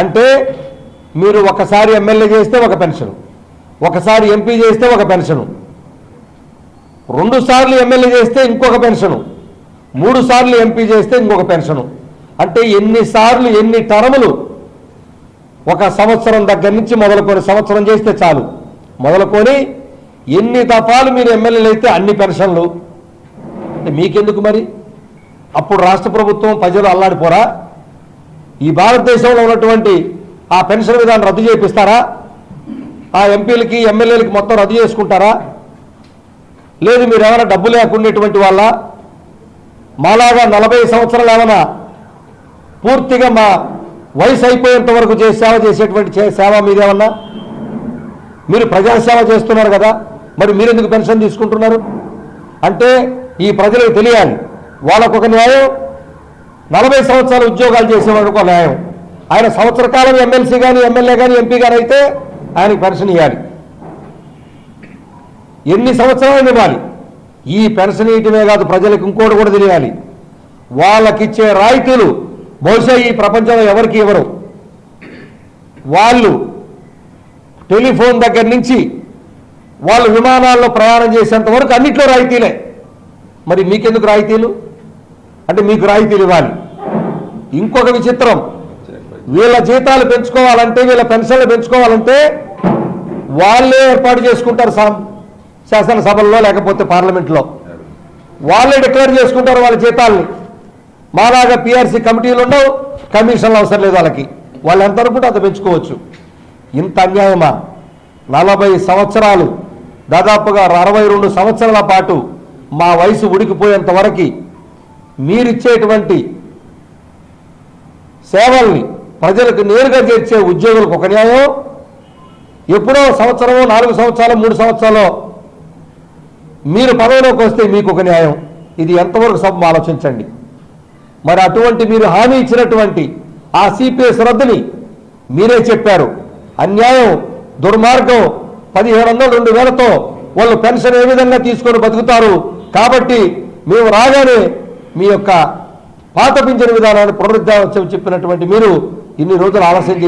అంటే మీరు ఒకసారి ఎమ్మెల్యే చేస్తే ఒక పెన్షన్ ఒకసారి ఎంపీ చేస్తే ఒక పెన్షను రెండు సార్లు ఎమ్మెల్యే చేస్తే ఇంకొక పెన్షను మూడు సార్లు ఎంపీ చేస్తే ఇంకొక పెన్షను. అంటే ఎన్నిసార్లు ఎన్ని టర్ములు ఒక సంవత్సరం దగ్గర నుంచి మొదలుకొని సంవత్సరం చేస్తే చాలు. మొదలుకొని ఎన్ని దఫాలు మీరు ఎమ్మెల్యేలు అయితే అన్ని పెన్షన్లు. అంటే మీకెందుకు మరి? అప్పుడు రాష్ట్ర ప్రభుత్వం ప్రజలు అల్లాడిపోరా? ఈ భారతదేశంలో ఉన్నటువంటి ఆ పెన్షన్ విధానం రద్దు చేపిస్తారా? ఆ ఎంపీలకి ఎమ్మెల్యేలకి మొత్తం రద్దు చేసుకుంటారా? లేదు మీరు ఏమైనా డబ్బు లేకుండేటువంటి వాళ్ళ? మాలాగా నలభై సంవత్సరాలు ఏమైనా పూర్తిగా మా వయసు అయిపోయేంత వరకు సేవ చేసేటువంటి సేవ మీదేమన్నా? మీరు ప్రజాసేవ చేస్తున్నారు కదా మరి మీరు ఎందుకు పెన్షన్ తీసుకుంటున్నారు? అంటే ఈ ప్రజలకు తెలియాలి. వాళ్ళకొక న్యాయం నలభై సంవత్సరాలు ఉద్యోగాలు చేసేవాడు ఒక న్యాయం. ఆయన సంవత్సర కాలం ఎమ్మెల్సీ కానీ ఎమ్మెల్యే కానీ ఎంపీ కానీ అయితే ఆయనకి పెన్షన్ ఇవ్వాలి ఎన్ని సంవత్సరాలు ఇవ్వాలి? ఈ పెన్షన్ ఇవ్వటమే కాదు ప్రజలకు ఇంకోటి కూడా తెలియాలి. వాళ్ళకిచ్చే రాయితీలు బహుశా ఈ ప్రపంచంలో ఎవరికి ఇవ్వరు. వాళ్ళు టెలిఫోన్ దగ్గర నుంచి వాళ్ళు విమానాల్లో ప్రయాణం చేసేంత వరకు రాయితీలే. మరి మీకెందుకు రాయితీలు? అంటే మీకు రాయితీలు ఇవ్వాలి. ఇంకొక విచిత్రం. వీళ్ళ జీతాలు పెంచుకోవాలంటే వీళ్ళ పెన్షన్లు పెంచుకోవాలంటే వాళ్ళే ఏర్పాటు చేసుకుంటారు సా- శాసనసభల్లో లేకపోతే పార్లమెంట్లో. వాళ్ళే డిక్లేర్ చేసుకుంటారు వాళ్ళ జీతాల్ని. మాలాగా పిఆర్సీ కమిటీలు ఉండవు కమిషన్లు అవసరం లేదు వాళ్ళకి. వాళ్ళు ఎంత అనుకుంటే అంత పెంచుకోవచ్చు. ఇంత అన్యాయమా? నలభై సంవత్సరాలు దాదాపుగా అరవై రెండు సంవత్సరాల పాటు మా వయసు ఉడికిపోయేంత వరకు మీరిచ్చేటువంటి సేవల్ని ప్రజలకు నేరుగా చేర్చే ఉద్యోగులకు ఒక న్యాయం. ఎప్పుడో సంవత్సరమో నాలుగు సంవత్సరాలు మూడు సంవత్సరాలు మీరు పదవిలోకి వస్తే మీకు ఒక న్యాయం. ఇది ఎంతవరకు సభ ఆలోచించండి. మరి అటువంటి మీరు హామీ ఇచ్చినటువంటి ఆ సిపిఎస్ రద్దుని మీరే చెప్పారు. అన్యాయం దుర్మార్గం పదిహేడు వందలు రెండు వేలతో వాళ్ళు పెన్షన్ ఏ విధంగా తీసుకొని బతుకుతారు? కాబట్టి మేము రాగానే మీ యొక్క పాత పింఛన్ విధానాన్ని పునరుద్ధరించమని చెప్పినటువంటి మీరు ఇన్ని రోజులు ఆలస్యం